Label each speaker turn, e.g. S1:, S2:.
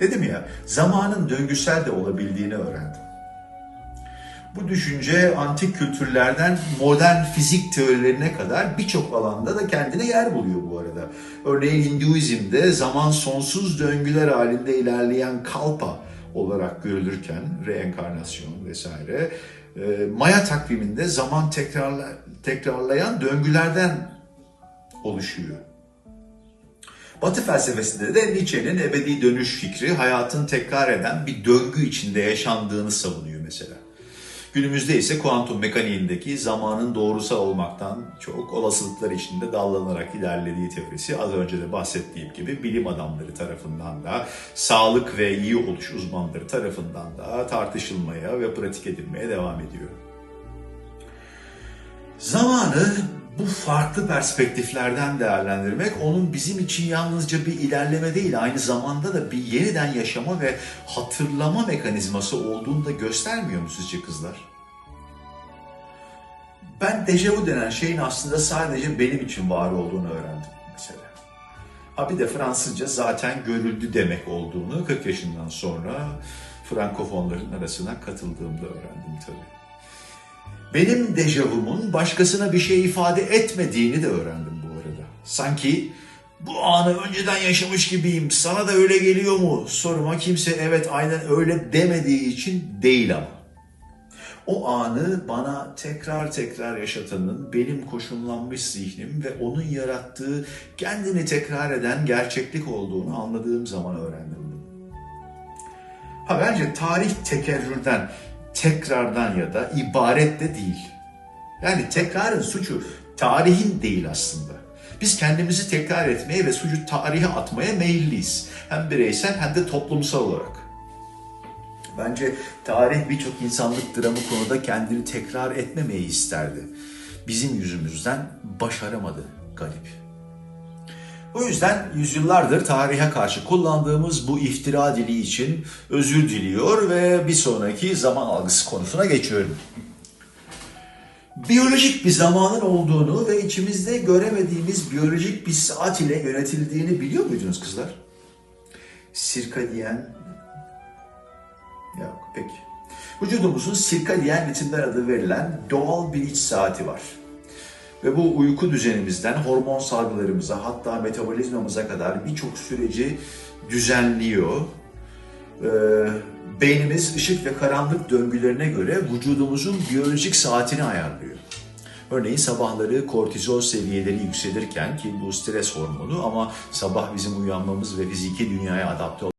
S1: Dedim ya, zamanın döngüsel de olabildiğini öğrendim. Bu düşünce antik kültürlerden modern fizik teorilerine kadar birçok alanda da kendine yer buluyor bu arada. Örneğin Hinduizm'de zaman sonsuz döngüler halinde ilerleyen kalpa olarak görülürken reenkarnasyon vesaire e, Maya takviminde zaman tekrarla, tekrarlayan döngülerden oluşuyor. Batı felsefesinde de Nietzsche'nin ebedi dönüş fikri hayatın tekrar eden bir döngü içinde yaşandığını savunuyor mesela. Günümüzde ise kuantum mekaniğindeki zamanın doğrusal olmaktan çok olasılıklar içinde dallanarak ilerlediği teorisi az önce de bahsettiğim gibi bilim adamları tarafından da sağlık ve iyi oluş uzmanları tarafından da tartışılmaya ve pratik edilmeye devam ediyor. Zamanı bu farklı perspektiflerden değerlendirmek onun bizim için yalnızca bir ilerleme değil aynı zamanda da bir yeniden yaşama ve hatırlama mekanizması olduğunu da göstermiyor mu sizce kızlar? Ben dejavu denen şeyin aslında sadece benim için var olduğunu öğrendim mesela. Ha bir de Fransızca zaten görüldü demek olduğunu 40 yaşından sonra Frankofonların arasına katıldığımda öğrendim tabii. Benim dejavumun başkasına bir şey ifade etmediğini de öğrendim bu arada. Sanki bu anı önceden yaşamış gibiyim, sana da öyle geliyor mu? Soruma kimse evet aynen öyle demediği için değil ama. O anı bana tekrar tekrar yaşatanın benim koşullanmış zihnim ve onun yarattığı kendini tekrar eden gerçeklik olduğunu anladığım zaman öğrendim. Ha bence tarih tekerrürden, tekrardan ya da ibaret de değil. Yani tekrarın suçu tarihin değil aslında. Biz kendimizi tekrar etmeye ve suçu tarihe atmaya meyilliyiz. Hem bireysel hem de toplumsal olarak. Bence tarih birçok insanlık dramı konuda kendini tekrar etmemeyi isterdi. Bizim yüzümüzden başaramadı garip. O yüzden yüzyıllardır tarihe karşı kullandığımız bu iftira dili için özür diliyor ve bir sonraki zaman algısı konusuna geçiyorum. Biyolojik bir zamanın olduğunu ve içimizde göremediğimiz biyolojik bir saat ile yönetildiğini biliyor muydunuz kızlar? Sirkadiyen Yok peki. Vücudumuzun sirkadiyen ritimler adı verilen doğal bir iç saati var. Ve bu uyku düzenimizden hormon salgılarımıza hatta metabolizmamıza kadar birçok süreci düzenliyor. Ee, beynimiz ışık ve karanlık döngülerine göre vücudumuzun biyolojik saatini ayarlıyor. Örneğin sabahları kortizol seviyeleri yükselirken ki bu stres hormonu ama sabah bizim uyanmamız ve fiziki dünyaya adapte